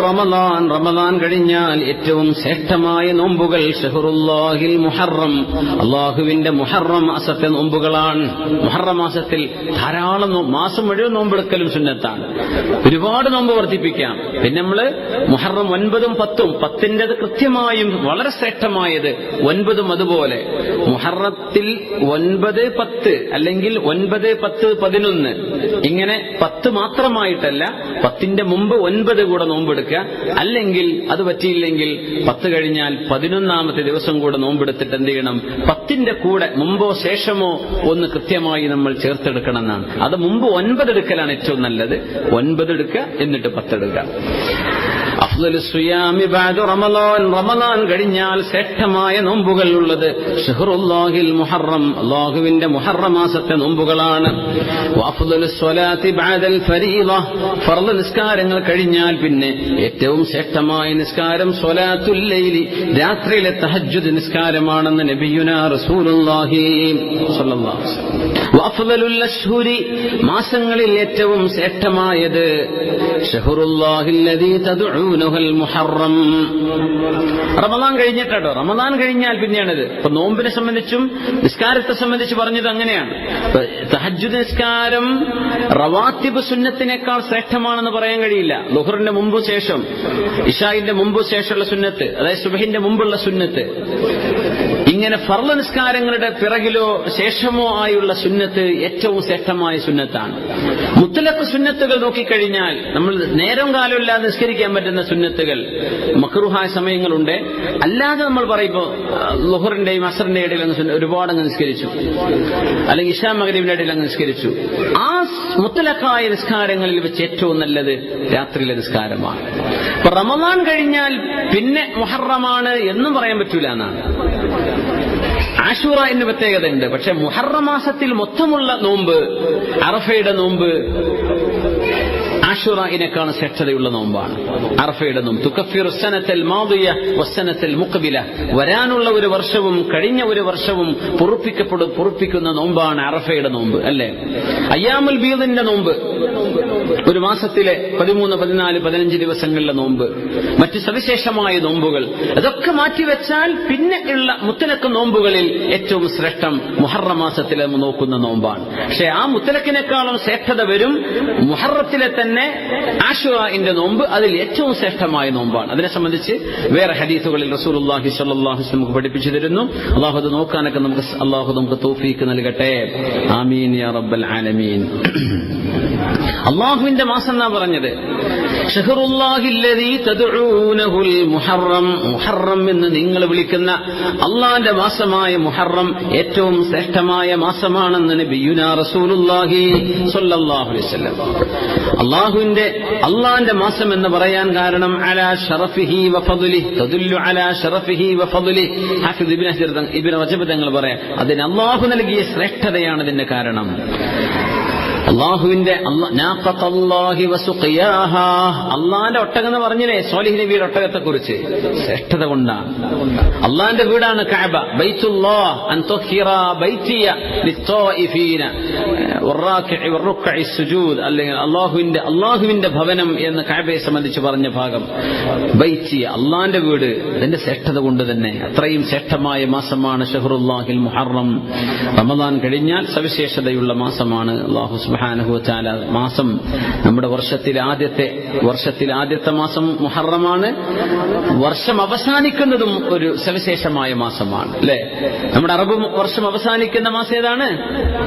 റമളാൻ റമളാൻ കഴിഞ്ഞാൽ ഏറ്റവും ശ്രേഷ്ഠമായ നോമ്പുകൾ ഷഹറുല്ലാഹിൽ മുഹറം. അള്ളാഹുവിന്റെ മുഹറം മാസത്തെ നോമ്പുകളാണ്. മുഹറം മാസത്തിൽ ധാരാളം മാസം മുഴുവൻ നോമ്പെടുക്കലും സുന്നത്താണ്. ഒരുപാട് നോമ്പ് വർദ്ധിപ്പിക്കാം. പിന്നെ നമ്മൾ മുഹറം ഒൻപതും പത്തും പത്തിന്റെത് കൃത്യമായും വളരെ ശ്രേഷ്ഠമായത് ഒൻപതും അതുപോലെ. മുഹറത്തിൽ ഒൻപത് പത്ത് അല്ലെങ്കിൽ ഒൻപത് പത്ത് പതിനൊന്ന്. ഇങ്ങനെ പത്ത് മാത്രമായിട്ടല്ല പത്തിന്റെ മുമ്പ് ഒൻപത് കൂടെ നോമ്പെടുക്കുക. അല്ലെങ്കിൽ അത് പറ്റിയില്ലെങ്കിൽ പത്ത് കഴിഞ്ഞാൽ പതിനൊന്നാമത്തെ ദിവസം കൂടെ നോമ്പെടുത്തിട്ട് എന്ത് ചെയ്യണം? പത്തിന്റെ കൂടെ മുമ്പോ ശേഷമോ ഒന്ന് കൃത്യമായി നമ്മൾ ചേർത്തെടുക്കണം എന്നാണ് അത് മുമ്പ് ഒൻപത് എടുക്കലാണ് ഏറ്റവും നല്ലത്. ഒൻപത് എടുക്കുക എന്നിട്ട് പത്തെടുക്കുക റമളാൻ റമളാൻ കഴിഞ്ഞാൽ ശ്രേഷ്ഠമായ നോമ്പുകൾ ഉള്ളത്. ഷഹറുല്ലാഹിൽ മുഹറം. അള്ളാഹുവിന്റെ മുഹറം മാസത്തെ നോമ്പുകളാണ് ഫർൾ നിസ്കാരങ്ങൾ കഴിഞ്ഞാൽ പിന്നെ ഏറ്റവും ശ്രേഷ്ഠമായ നിസ്കാരം സ്വലാത്തുൽ ലൈലി. രാത്രിയിലെ തഹജ്ജുദ് നിസ്കാരമാണെന്ന് നബിയുനാ അശ്ഹുരി. മാസങ്ങളിൽ ഏറ്റവും ശ്രേഷ്ഠമായത് ഷഹറുല്ലാഹില്ലദീ മുഹറം. റമദാൻ കഴിഞ്ഞിട്ടോ റമദാൻ കഴിഞ്ഞാൽ പിന്നെയാണിത്. ഇപ്പൊ നോമ്പിനെ സംബന്ധിച്ചും നിസ്കാരത്തെ സംബന്ധിച്ച് പറഞ്ഞത് അങ്ങനെയാണ്. തഹജു നിസ്കാരം റവാത്തിബ് സുന്നത്തിനേക്കാൾ ശ്രേഷ്ഠമാണെന്ന് പറയാൻ കഴിയില്ല. ലുഹറിന്റെ മുമ്പ് ശേഷം ഇഷായിന്റെ മുമ്പ് ശേഷമുള്ള സുന്നത്ത് അതായത് സുബഹിന്റെ മുമ്പുള്ള സുന്നത്ത്. ഇങ്ങനെ ഫർള നിസ്കാരങ്ങളുടെ പിറകിലോ ശേഷമോ ആയുള്ള സുന്നത്ത് ഏറ്റവും ശ്രേഷ്ഠമായ സുന്നത്താണ്. മുത്തലക്ക് സുന്നത്തുകൾ നോക്കിക്കഴിഞ്ഞാൽ നമ്മൾ നേരം കാലമില്ലാതെ നിസ്കരിക്കാൻ പറ്റുന്ന സുന്നത്തുകൾ മക്രുഹായ സമയങ്ങളുണ്ട്. അല്ലാതെ നമ്മൾ പറയുമ്പോൾ ലുഹറിന്റെയും അസറിന്റെ ഇടയിൽ അങ്ങ് ഒരുപാട് അങ്ങ് നിസ്കരിച്ചു. അല്ലെങ്കിൽ ഇഷാ മകരീബിന്റെ ഇടയിൽ അങ്ങ് നിസ്കരിച്ചു. ആ മുത്തലക്കായ നിസ്കാരങ്ങളിൽ വെച്ച് ഏറ്റവും നല്ലത് രാത്രിയിലെ നിസ്കാരമാണ്. റമദാൻ കഴിഞ്ഞാൽ പിന്നെ മുഹറമാണ് എന്നും പറയാൻ പറ്റൂല എന്നാണ് ആഷൂറ എന്ന് പ്രത്യേകതയുണ്ട്. പക്ഷെ മുഹറമാസത്തിൽ മൊത്തമുള്ള നോമ്പ് അറഫയുടെ നോമ്പ് ആഷുറയിനേക്കാണ് ശ്രേഷ്ഠതയുള്ള നോമ്പാണ്. അർഫയുടെ നോമ്പ്. തുക്കഫിർ മാദിയ വസനത്തൽ മുഖബില. വരാനുള്ള ഒരു വർഷവും കഴിഞ്ഞ ഒരു വർഷവും പൊറുപ്പിക്കപ്പെടും പൊറുപ്പിക്കുന്ന നോമ്പാണ് അറഫയുടെ നോമ്പ് അല്ലേ? അയ്യാമുൽ ബീദിന്റെ നോമ്പ്. ഒരു മാസത്തിലെ പതിമൂന്ന് പതിനാല് പതിനഞ്ച് ദിവസങ്ങളിലെ നോമ്പ്. മറ്റ് സവിശേഷമായ നോമ്പുകൾ. അതൊക്കെ മാറ്റിവെച്ചാൽ പിന്നെ ഉള്ള മുത്തലക്ക് നോമ്പുകളിൽ ഏറ്റവും ശ്രേഷ്ഠം മുഹറ മാസത്തിലെ നോക്കുന്ന നോമ്പാണ്. പക്ഷെ ആ മുത്തലക്കിനേക്കാളും ശ്രേഷ്ഠത വരും മുഹറത്തിലെ തന്നെ ആഷുറാന്റെ നോമ്പ് അതിൽ ഏറ്റവും ശ്രേഷ്ഠമായ നോമ്പാണ്. അതിനെ സംബന്ധിച്ച് വേറെ ഹദീസുകളിൽ അലൈഹി വസല്ലം നമുക്ക് പഠിപ്പിച്ചു തരുന്നു. അള്ളാഹു അത് നോക്കാനൊക്കെ നമുക്ക് അള്ളാഹു നമുക്ക് തോഫീക്ക് നൽകട്ടെ. ആമീൻ യാ റബ്ബൽ ആലമീൻ. അള്ളാഹുവിന്റെ മാസം എന്നാ പറഞ്ഞത്? മുഹറം. മുഹറം എന്ന് നിങ്ങൾ വിളിക്കുന്ന അള്ളാന്റെ മാസമായ മുഹറം ഏറ്റവും ശ്രേഷ്ഠമായ മാസമാണെന്ന് നബിയുനാ റസൂലുള്ളാഹി സ്വല്ലല്ലാഹു അലൈഹി വസല്ലം. അള്ളാഹുവിന്റെ അള്ളാന്റെ മാസം എന്ന് പറയാൻ കാരണം അലാ ഷറഫിഹി വഫദുലി തദുല്ലു അലാ ഷറഫിഹി വഫദുലി ഹാഫിദ് ഇബ്നു ഇബ്നു റജബ് തങ്ങൾ പറയാം അതിന് അള്ളാഹു നൽകിയ ശ്രേഷ്ഠതയാണ് ഇതിന്റെ കാരണം. അള്ളാഹുവിന്റെ അള്ളാന്റെ ഒട്ടകം എന്ന് പറഞ്ഞില്ലേ? സോലിഹ് നബിയുടെ ഒട്ടകത്തെ കുറിച്ച് ശ്രേഷ്ഠത കൊണ്ടാണ്. അള്ളാന്റെ വീടാണ് അല്ലെങ്കിൽ അള്ളാഹുവിന്റെ അള്ളാഹുവിന്റെ ഭവനം എന്ന് കഅബയെ സംബന്ധിച്ച് പറഞ്ഞ ഭാഗം. ബൈച്ചിയ അള്ളാന്റെ വീട്. അതിന്റെ ശ്രേഷ്ഠത കൊണ്ട് തന്നെ. അത്രയും ശ്രേഷ്ഠമായ മാസമാണ് ഷഹറുല്ലാഹിൽ മുഹറം. റമദാൻ കഴിഞ്ഞാൽ സവിശേഷതയുള്ള മാസമാണ് അള്ളാഹു സുബ്ഹാനഹു വതആല. മാസം നമ്മുടെ വർഷത്തിൽ ആദ്യത്തെ വർഷത്തിൽ ആദ്യത്തെ മാസം മുഹറമാണ്. വർഷം അവസാനിക്കുന്നതും ഒരു സവിശേഷമായ മാസമാണ് അല്ലെ? നമ്മുടെ അറബ് വർഷം അവസാനിക്കുന്ന മാസം ഏതാണ്?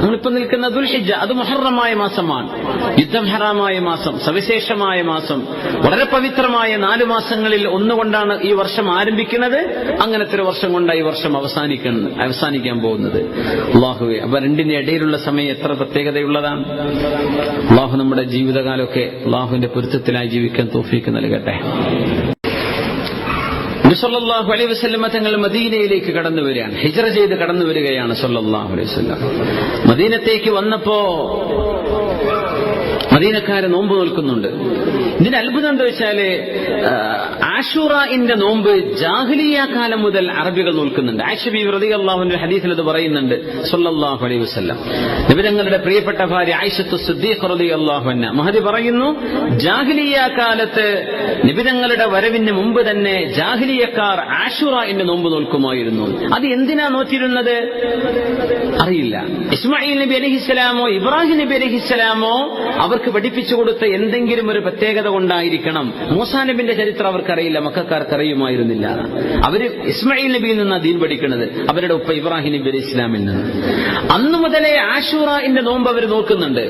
നമ്മളിപ്പോ നിൽക്കുന്ന ദുൽഹിജ അത് മുഹറമായ മാസമാണ്. യുദ്ധം ഹറാമായ മാസം സവിശേഷമായ മാസം. വളരെ പവിത്രമായ നാല് മാസങ്ങളിൽ ഒന്നുകൊണ്ടാണ് ഈ വർഷം ആരംഭിക്കുന്നത്. അങ്ങനത്തെ ഒരു വർഷം കൊണ്ടാണ് ഈ വർഷം അവസാനിക്കുന്നത് അവസാനിക്കാൻ പോകുന്നത്. അള്ളാഹുവെ അപ്പൊ രണ്ടിന്റെ ഇടയിലുള്ള സമയം എത്ര പ്രത്യേകതയുള്ളതാണ്? അള്ളാഹു നമ്മുടെ ജീവിതകാലമൊക്കെ അള്ളാഹുവിന്റെ പൊരുത്തത്തിലായി ജീവിക്കാൻ തോഫീക്ക് നൽകട്ടെ. സല്ലല്ലാഹു അലൈ വസല്ലമ തങ്ങൾ മദീനയിലേക്ക് കടന്നു വരികയാണ്. ഹിജറ ചെയ്ത് കടന്നു വരികയാണ് സല്ലല്ലാഹു അലൈഹി വസല്ലം. മദീനത്തേക്ക് വന്നപ്പോ മദീനക്കാരെ നോമ്പ് നോൽക്കുന്നുണ്ട്. ഇതിന്റെ അത്ഭുതം എന്താ വെച്ചാൽ ആഷുറന്റെ നോമ്പ് ജാഹ്ലിയ കാലം മുതൽ അറബികൾ നോൽക്കുന്നുണ്ട്. ആഷബി വ്രതി അള്ളാഹുവിന്റെ ഹദീസിൽ അത് പറയുന്നുണ്ട് സല്ലല്ലാഹു അലൈഹി വസല്ലം. നിബിതങ്ങളുടെ പ്രിയപ്പെട്ട ഭാര്യ ആയിഷത്തു സുദ്ദീഖ് റതി അള്ളാഹുന്ന മഹദി പറയുന്നു ജാഹ്ലിയ കാലത്ത് നിബിതങ്ങളുടെ വരവിന് മുമ്പ് തന്നെ ജാഹ്ലിയക്കാർ ആഷുറന്റെ നോമ്പ് നോൽക്കുമായിരുന്നു. അത് എന്തിനാ നോറ്റിരുന്നത്? അറിയില്ല. ഇസ്മായിൽ നബി അലഹിസ്സലാമോ ഇബ്രാഹിം നബി അലഹിസ്സലാമോ അവർക്ക് പഠിപ്പിച്ചു കൊടുത്ത എന്തെങ്കിലും ഒരു പ്രത്യേകത കൊണ്ടായിരിക്കണം. മൂസാ നബിന്റെ ചരിത്രം അവർക്കറിയില്ല മക്കാർക്ക് അറിയുമായിരുന്നില്ല. അവർ ഇസ്മായിൽ നബിയിൽ നിന്ന് ദീൻ പഠിക്കുന്നത് അവരുടെ ഉപ്പ ഇബ്രാഹിം നബി അലി ഇസ്ലാമിൽ നിന്ന്. അന്നു മുതലേ ആഷൂറന്റെ നോമ്പ് അവർ നോക്കുന്നുണ്ട്.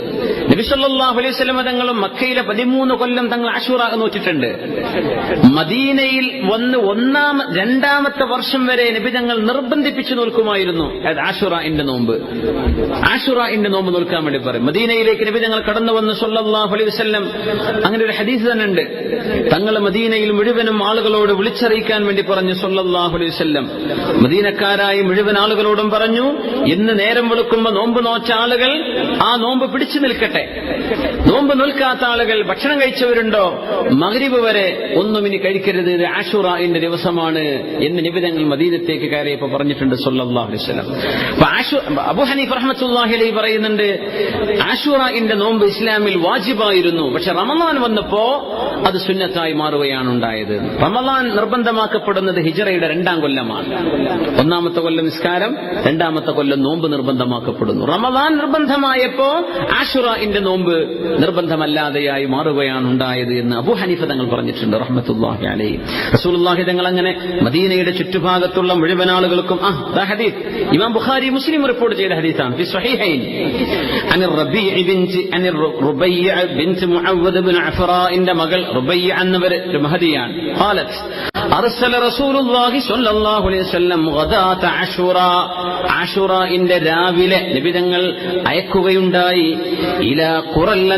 നബി സല്ലല്ലാഹു അലൈഹി വസല്ലം തങ്ങളും മക്കയിലെ പതിമൂന്ന് കൊല്ലം തങ്ങൾ ആഷൂറ നോക്കിയിട്ടുണ്ട് മദീനയിൽ വന്ന് ഒന്നാം രണ്ടാമത്തെ വർഷം വരെ നബി തങ്ങൾ നിർബന്ധിപ്പിച്ചു നോക്കുമായിരുന്നു ആഷുറ ഇന്റെ നോമ്പ്. ആഷുറ ഇന്റെ നോമ്പ് നോക്കാൻ വേണ്ടി പറയും. മദീനയിലേക്ക് നബി തങ്ങൾ കടന്നു വന്ന് സല്ലല്ലാഹു അലൈഹി വസല്ലം. അങ്ങനെ ഒരു ഹദീസ് തന്നെ ഉണ്ട്. തങ്ങൾ മദീനയിൽ മുഴുവനും ആളുകളോട് വിളിച്ചറിയിക്കാൻ വേണ്ടി പറഞ്ഞു സല്ലല്ലാഹു അലൈഹി വസല്ലം. മദീനക്കാരായ മുഴുവൻ ആളുകളോടും പറഞ്ഞു ഇന്ന് നേരം വെളുക്കുമ്പോൾ നോമ്പ് നോച്ച ആളുകൾ ആ നോമ്പ് പിടിച്ചു നിൽക്കട്ടെ. നോമ്പ് നിൽക്കാത്ത ആളുകൾ ഭക്ഷണം കഴിച്ചവരുണ്ടോ? മകരിവ് വരെ ഒന്നും ഇനി കഴിക്കരുത്. ആഷുറ എന്റെ ദിവസമാണ് എന്ന് നിബിധങ്ങൾ മദീനത്തേക്ക് കയറിയപ്പോ പറഞ്ഞിട്ടുണ്ട് സല്ലല്ലാഹു അലൈഹി അപ്പൊ ആഷു- ഹനീഫ് റഹ്മത്തുള്ളാഹി അലൈഹി പറയുന്നുണ്ട് ആഷുറന്റെ നോമ്പ് ഇസ്ലാമിൽ വാജിബായിരുന്നു. പക്ഷെ റമദാൻ വന്നപ്പോ അത് സുന്നത്തായി മാറുകയാണ് ഉണ്ടായത് റമദാൻ നിർബന്ധമാക്കപ്പെടുന്നത് ഹിജറയുടെ രണ്ടാം കൊല്ലമാണ്. ഒന്നാമത്തെ കൊല്ലം നിസ്കാരം രണ്ടാമത്തെ കൊല്ലം നോമ്പ് നിർബന്ധമാക്കപ്പെടുന്നു. റമദാൻ നിർബന്ധമായപ്പോ ആഷുറന്റെ നോമ്പ് നിർബന്ധമല്ലാതെയായി മാറുകയാണ് ഉണ്ടായത് എന്ന് അബു ഹനീഫ തങ്ങൾ പറഞ്ഞിട്ടുണ്ട് റഹ്മത്തുല്ലാഹി അലൈ റസൂലുള്ളാഹി തങ്ങൾ അങ്ങനെ മദീനയുടെ ചുറ്റുഭാഗത്തുള്ള മുഴുവൻ ആളുകൾക്കും ആ ഹദീസ്. ഇമാം ബുഖാരി മുസ്ലിം റിപ്പോർട്ട് ചെയ്ത ഹദീസാണ്. ഫി സ്വഹീഹൈൻ. അനിർ റബീഇ ബിൻ അനിർ ربيع بنت معوذ بن عفراء إن مغل ربيع النبر المهديان قالت അർസല റസൂലുള്ളാഹി സ്വല്ലല്ലാഹു അലൈഹി വസല്ലം ഗദാത അശുറ അശുറഇന്റെ രാവിലെ നബിതങ്ങൾ അയക്കുകയുണ്ടായി. ഇലാ ഖുറൽ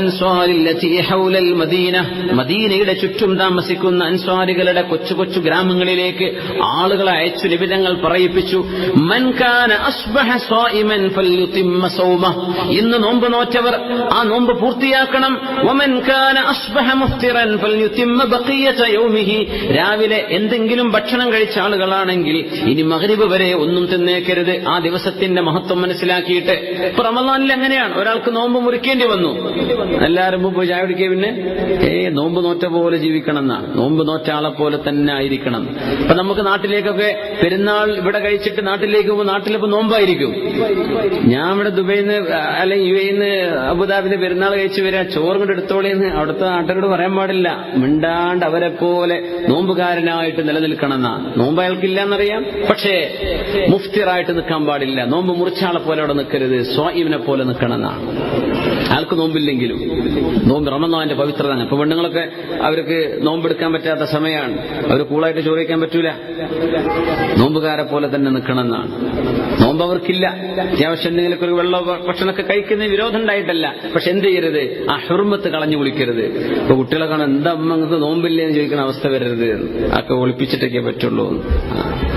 ലതി ഹൗലൽ മദീന. മദീനയുടെ ചുറ്റും താമസിക്കുന്ന അൻസ്വാരികളുടെ കൊച്ചു കൊച്ചു ഗ്രാമങ്ങളിലേക്ക് ആളുകളെ അയച്ചു നിബിതങ്ങൾ പറയിപ്പിച്ചു. മൻ കാന അസ്ബഹ സ്വായിമൻ ഫല്യുതിമ്മ സൗമ. ഇന്ന് നോമ്പ് നോറ്റവർ ആ നോമ്പ് പൂർത്തിയാക്കണം. വമൻ കാന അസ്ബഹ മുഫ്തിറൻ ഫല്യുതിമ്മ ബഖിയത യൗമിഹി. രാവിലെ എന്തെങ്കിലും ഭക്ഷണം കഴിച്ച ആളുകളാണെങ്കിൽ ഇനി മകരിവ് വരെ ഒന്നും തിന്നേക്കരുത്. ആ ദിവസത്തിന്റെ മഹത്വം മനസ്സിലാക്കിയിട്ട്. ഇപ്പൊ എങ്ങനെയാണ്? ഒരാൾക്ക് നോമ്പ് മുറിക്കേണ്ടി വന്നു. എല്ലാവരും മുമ്പ് ചായ കുടിക്കുക പിന്നെ? ഏ നോമ്പ് നോറ്റ പോലെ ജീവിക്കണം എന്നാണ് നോമ്പ് നോറ്റ ആളെ പോലെ തന്നെ ആയിരിക്കണം. ഇപ്പൊ നമുക്ക് നാട്ടിലേക്കൊക്കെ പെരുന്നാൾ ഇവിടെ കഴിച്ചിട്ട് നാട്ടിലേക്ക് പോകുമ്പോൾ നാട്ടിലിപ്പോ നോമ്പായിരിക്കും. ഞാൻ ഇവിടെ ദുബൈയിൽ നിന്ന് അല്ലെ യു എന്ന് അബുദാബിന്ന് പെരുന്നാൾ കഴിച്ച് വരാ. ചോറും കൊണ്ട് എടുത്തോളിയെന്ന് അവിടുത്തെ നാട്ടുകാരോട് പറയാൻ പാടില്ല. മിണ്ടാണ്ട് അവരെ പോലെ നോമ്പുകാരനായിട്ട് നിലനിൽക്കണം എന്നാ നോമ്പ് അയാൾക്കില്ല എന്നറിയാം പക്ഷേ മുഫ്തിറായിട്ട് നിൽക്കാൻ പാടില്ല. നോമ്പ് മുറിച്ചാളെ പോലെ അവിടെ നിൽക്കരുത്. സ്വായിവിനെ പോലെ നിൽക്കണം അയാൾക്ക് നോമ്പില്ലെങ്കിലും. നോമ്പ് റമദാന്റെ പവിത്രത. ഇപ്പൊ പെണ്ണുങ്ങളൊക്കെ അവർക്ക് നോമ്പെടുക്കാൻ പറ്റാത്ത സമയമാണ്. അവർ കൂളായിട്ട് ചോദിക്കാൻ പറ്റൂല. നോമ്പുകാരെ പോലെ തന്നെ നിൽക്കണമെന്നാണ്. നോമ്പ് അവർക്കില്ല. അത്യാവശ്യം എന്തെങ്കിലുമൊക്കെ ഒരു വെള്ളം ഭക്ഷണമൊക്കെ കഴിക്കുന്ന വിരോധം ഉണ്ടായിട്ടല്ല. പക്ഷെ എന്ത് ചെയ്യരുത്? ആ ഹെർമത്ത് കളഞ്ഞു വിളിക്കരുത് ഇപ്പൊ കുട്ടികളെ കാണാൻ എന്താ അമ്മ നിങ്ങൾക്ക് നോമ്പില്ലേ എന്ന് ചോദിക്കുന്ന അവസ്ഥ വരരുത് ഒക്കെ ഒളിപ്പിച്ചിട്ടൊക്കെ പറ്റുള്ളൂ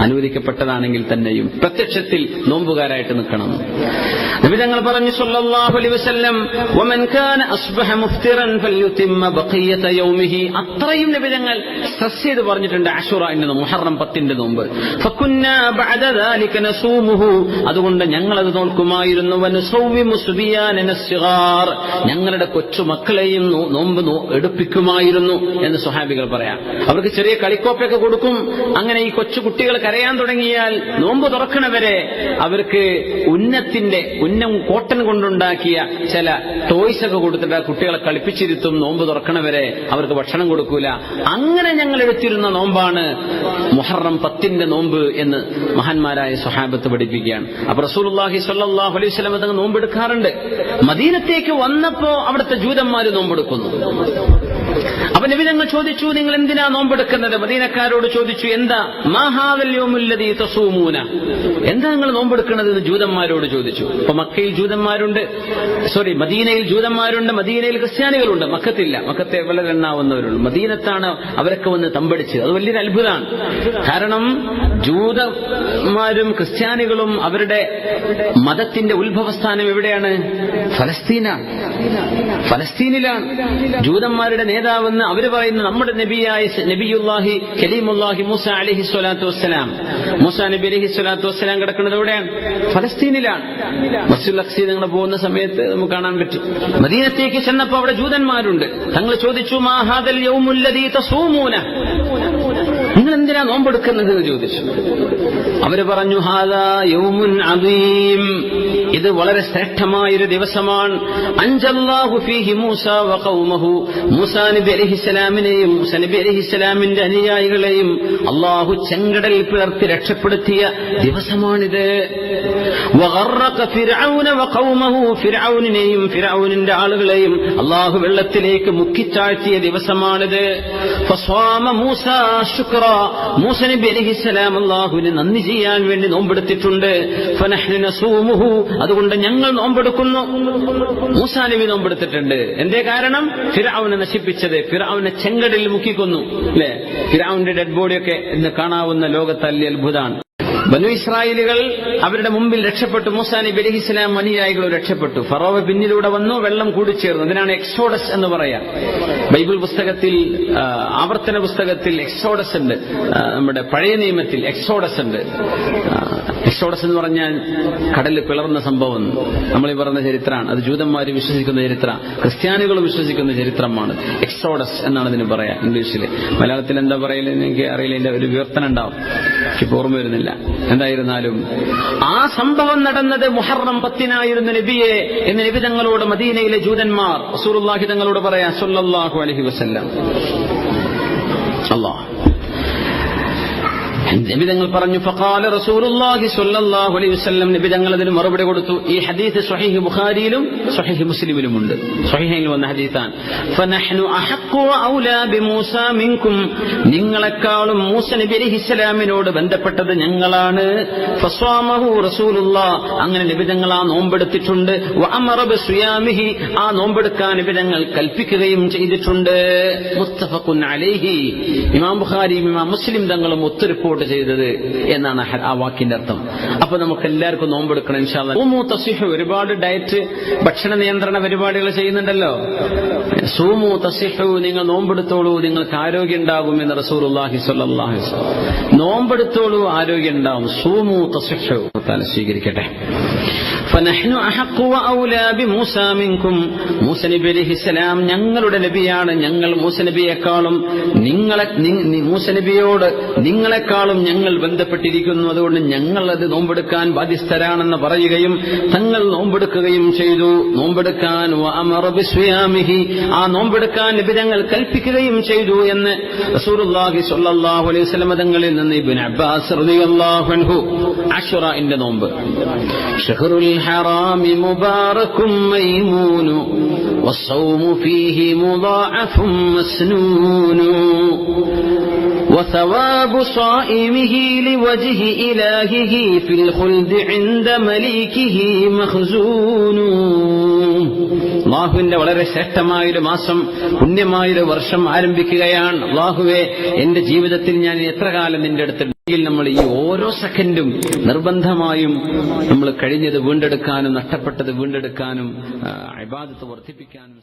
അനുവദിക്കപ്പെട്ടതാണെങ്കിൽ തന്നെയും പ്രത്യക്ഷത്തിൽ നോമ്പുകാരായിട്ട് നിൽക്കണം. നബിതങ്ങൾ പറഞ്ഞു സല്ലല്ലാഹു അലൈഹി അത്രയും നബിതങ്ങൾ സസ്യത് പറഞ്ഞിട്ടുണ്ട് അഷുറന്റെ മുഹറം പത്തിന്റെ നോമ്പ്. അതുകൊണ്ട് സുബിയാനന സിഗാർ ഞങ്ങളുടെ കൊച്ചുമക്കളെയും മക്കളെയും നോമ്പ് എടുപ്പിക്കുമായിരുന്നു എന്ന് സുഹാബികൾ പറയാം. അവർക്ക് ചെറിയ കളിക്കോപ്പയൊക്കെ കൊടുക്കും. അങ്ങനെ ഈ കൊച്ചു കുട്ടികൾ കരയാൻ തുടങ്ങിയാൽ നോമ്പ് തുറക്കണവരെ അവർക്ക് ഉന്നത്തിന്റെ ഉന്നം കോട്ടൻ കൊണ്ടുണ്ടാക്കിയ ചില ടോയ്സ് ഒക്കെ കൊടുത്തിട്ട് കുട്ടികളെ കളിപ്പിച്ചിരുത്തും നോമ്പ് തുറക്കണവരെ അവർക്ക് ഭക്ഷണം കൊടുക്കൂല. അങ്ങനെ ഞങ്ങൾ എടുത്തിരുന്ന നോമ്പാണ് മുഹറം പത്തിന്റെ നോമ്പ് എന്ന് മഹാന്മാരായ സ്വഹാബത്ത് പഠിപ്പിക്കുകയാണ്. അപ്പൊ റസൂലുള്ളാഹി സല്ലാഹു അലൈഹി വസല്ലം തങ്ങൾ നോമ്പെടുക്കാറുണ്ട്. മദീനത്തേക്ക് വന്നപ്പോ അവിടുത്തെ ജൂതന്മാര് നോമ്പെടുക്കുന്നു. അപ്പൊ നബി ഞങ്ങൾ ചോദിച്ചു നിങ്ങൾ എന്തിനാ നോമ്പെടുക്കുന്നത്? മദീനക്കാരോട് ചോദിച്ചു എന്താ? മഹാവല്യോമുല്ലതീ തസൂമൂന. എന്താ നിങ്ങൾ നോമ്പെടുക്കുന്നത് എന്ന് ജൂതന്മാരോട് ചോദിച്ചു. അപ്പൊ മക്കയിൽ ജൂതന്മാരുണ്ട്. സോറി മദീനയിൽ ജൂതന്മാരുണ്ട്. മദീനയിൽ ക്രിസ്ത്യാനികളുണ്ട്. മക്കത്തില്ല. മക്കത്തെ വളരെ എണ്ണാവുന്നവരുള്ളൂ മദീനത്താണ് അവരൊക്കെ വന്ന് തമ്പടിച്ചത്. അത് വലിയൊരു അത്ഭുതമാണ്. കാരണം ജൂതന്മാരും ക്രിസ്ത്യാനികളും അവരുടെ മതത്തിന്റെ ഉത്ഭവസ്ഥാനം എവിടെയാണ്? ഫലസ്തീനാണ്. ഫലസ്തീനിലാണ്. ജൂതന്മാരുടെ നേതാവെന്ന് അവർ പറയുന്ന നമ്മുടെ നബിയായ നബിയുല്ലാഹി കലീമുല്ലാഹി മൂസ അലഹി സ്വലാത്തു വസ്സലാം. മൂസ നബി അലഹി സ്വലാത്തു വസ്സലാം കിടക്കുന്നത് എവിടെയാണ്? ഫലസ്തീനിലാണ്. ബസ്സുൽ അക്സി നിങ്ങൾ പോകുന്ന സമയത്ത് നമുക്ക് കാണാൻ പറ്റും. മദീനത്തേക്ക് ചെന്നപ്പോ അവിടെ ജൂതന്മാരുണ്ട്. തങ്ങൾ ചോദിച്ചു മാഹാദൽ യൗമുല്ലദീ തസൂമൂന? നിങ്ങൾ എന്തിനാ നോമ്പെടുക്കുന്നത് എന്ന് ചോദിച്ചു. അവർ പറഞ്ഞു ഹാദാ യൗമുൻ അദീം. ഇത് വളരെ ശ്രേഷ്ഠമായൊരു ദിവസമാണ്. അഞ്ചല്ലാഹു മൂസ വ ഖൗമഹു. മൂസ നബി അനുയായികളെയും അള്ളാഹു ചെങ്കടലിൽ പിളർത്തി രക്ഷപ്പെടുത്തിയ ദിവസമാണിത്. വഗറഖ ഫിർഔന വ ഖൗമഹു. ഫിർഔനിനെയും ഫിർഔനിന്റെ ആളുകളെയും അള്ളാഹു വെള്ളത്തിലേക്ക് മുക്കിച്ചാഴ്ത്തിയ ദിവസമാണിത്. മൂസ ശുക്ര മൂസ നബി അലൈഹിസ്സലാം അള്ളാഹുവിന് നന്ദി ചെയ്യാൻ വേണ്ടി നോമ്പെടുത്തിട്ടുണ്ട്. അതുകൊണ്ട് ഞങ്ങൾ നോമ്പെടുക്കുന്നു. മൂസാനബി നോമ്പെടുത്തിട്ടുണ്ട്. എന്തേ കാരണം? ഫിറാവിനെ നശിപ്പിച്ചത്. ഫിറാവിനെ ചെങ്കടലിൽ മുക്കിക്കൊന്നു. അല്ലെ ഫിറാവിന്റെ ഡെഡ് ബോഡിയൊക്കെ ഇന്ന് കാണാവുന്ന ലോകത്തല്ലി അത്ഭുതമാണ് ബനു ഇസ്രായേലുകൾ അവരുടെ മുമ്പിൽ രക്ഷപ്പെട്ടു. മൂസാ നബി അനുയായികൾ രക്ഷപ്പെട്ടു. ഫറോവ പിന്നിലൂടെ വന്നു വെള്ളം കൂടിച്ചേർന്നു. അതിനാണ് എക്സോഡസ് എന്ന് പറയാം. ബൈബിൾ പുസ്തകത്തിൽ ആവർത്തന പുസ്തകത്തിൽ എക്സോഡസ് ഉണ്ട്. നമ്മുടെ പഴയ നിയമത്തിൽ എക്സോഡസ് ഉണ്ട്. എക്സോഡസ് എന്ന് പറഞ്ഞാൽ കടലിൽ പിളർന്ന സംഭവം. നമ്മൾ ഈ പറഞ്ഞ ചരിത്രമാണ്. അത് ജൂതന്മാർ വിശ്വസിക്കുന്ന ചരിത്ര ക്രിസ്ത്യാനികൾ വിശ്വസിക്കുന്ന ചരിത്രമാണ്. എക്സോഡസ് എന്നാണ് ഇതിന് പറയാം ഇംഗ്ലീഷിൽ മലയാളത്തിൽ എന്താ പറയൽ? എനിക്ക് അറിയില്ല. ഒരു വിവർത്തനം ഉണ്ടാവും. എനിക്ക് ഓർമ്മ വരുന്നില്ല. എന്തായിരുന്നാലും ആ സംഭവം നടന്നത് മുഹറം പത്തിനായിരുന്നു നബിയെ എന്ന് നബി തങ്ങളോട് മദീനയിലെ ജൂതന്മാർ റസൂലുള്ളാഹി തങ്ങളോട് പറയാ സല്ലല്ലാഹു അലൈഹി വസല്ലം. നബി തങ്ങൾ പറഞ്ഞു? ഫഖാല റസൂലുള്ളാഹി സ്വല്ലല്ലാഹു അലൈഹി വസല്ലം നബി തങ്ങൾ അതിന് മറുപടി കൊടുത്തു. ഈ ഹദീസ് സ്വഹീഹ് ബുഖാരിയിലും സ്വഹീഹ് മുസ്ലിമിലും ഉണ്ട് സ്വഹീഹയിൽ വന്ന ഹദീസാണ്. ഫനഹ്നു അഹഖു ഔലാ ബിമൂസ മിൻകും. നിങ്ങളെക്കാളും മൂസ നബി അലൈഹിസ്സലാമിനോട് ബന്ധപ്പെട്ടത് ഞങ്ങളാണ്. ഫസ്വാമഹു റസൂലുള്ളാ. അങ്ങനെ നബി തങ്ങൾ ആ നോമ്പെടുത്തിട്ടുണ്ട്. വഅമറ ബിസ്വിയാമിഹി ആ നോമ്പെടുക്കാൻ നിബിതങ്ങൾ കൽപ്പിക്കുകയും ചെയ്തിട്ടുണ്ട്. മുത്തഫഖുൻ അലൈഹി. ഇമാം ബുഖാരി ഇമാം മുസ്ലിം തങ്ങളും ഒത്തു റിപ്പോർട്ട് ചെയ്തത് എന്നാണ് ആ വാക്കിന്റെ അർത്ഥം. അപ്പൊ നമുക്ക് എല്ലാവർക്കും നോമ്പെടുക്കണം ഇൻഷാല്ലാ. സൂമു തസിഹു ഒരുപാട് ഡയറ്റ് ഭക്ഷണ നിയന്ത്രണ പരിപാടികൾ ചെയ്യുന്നുണ്ടല്ലോ. സൂമു തസിഹു നിങ്ങൾ നോമ്പെടുത്തോളൂ നിങ്ങൾക്ക് ആരോഗ്യം ഉണ്ടാകും എന്ന് അലൈഹി വസല്ലം. നോമ്പെടുത്തോളൂ ആരോഗ്യം ഉണ്ടാവും. സൂമു തസിഹു സ്വീകരിക്കട്ടെ. മൂസ നബി അലിഹിസ്സലാം ഞങ്ങളുടെ നബിയാണ്. ഞങ്ങൾ മൂസ നബിയേക്കാളും നിങ്ങളെ മൂസ നബിയോട് നിങ്ങളെക്കാളും ഞങ്ങൾ ബന്ധപ്പെട്ടിരിക്കുന്നു. അതുകൊണ്ട് ഞങ്ങൾ അത് നോമ്പെടുക്കാൻ ബാധ്യസ്ഥരാണെന്ന് പറയുകയും തങ്ങൾ നോമ്പെടുക്കുകയും ചെയ്തു. നോമ്പെടുക്കാൻ ആ നോമ്പെടുക്കാൻ നബി ഞങ്ങൾ കൽപ്പിക്കുകയും ചെയ്തു എന്ന് റസൂലുള്ളാഹി സ്വല്ലല്ലാഹു അലൈഹി സ്വലമതങ്ങളിൽ നിന്ന് ഇബ്നു അബ്ബാസ് റളിയല്ലാഹു അൻഹു അഷുറ നോമ്പ്. ഷഹറുൽ الحرام مبارك ميمون والصوم فيه مضاعف مسنون وثواب صائمه لوجه إلهه في الخلد عند مليكه مخزون അള്ളാഹുവിന്റെ വളരെ ശ്രേഷ്ഠമായൊരു മാസം പുണ്യമായൊരു വർഷം ആരംഭിക്കുകയാണ് അള്ളാഹുവെ എന്റെ ജീവിതത്തിൽ ഞാൻ എത്ര കാലം നിന്റെ അടുത്തുണ്ടെങ്കിൽ നമ്മൾ ഈ ഓരോ സെക്കൻഡും നിർബന്ധമായും നമ്മൾ കഴിഞ്ഞത് വീണ്ടെടുക്കാനും നഷ്ടപ്പെട്ടത് വീണ്ടെടുക്കാനും ആ, ഇബാദത്ത് വർദ്ധിപ്പിക്കാനും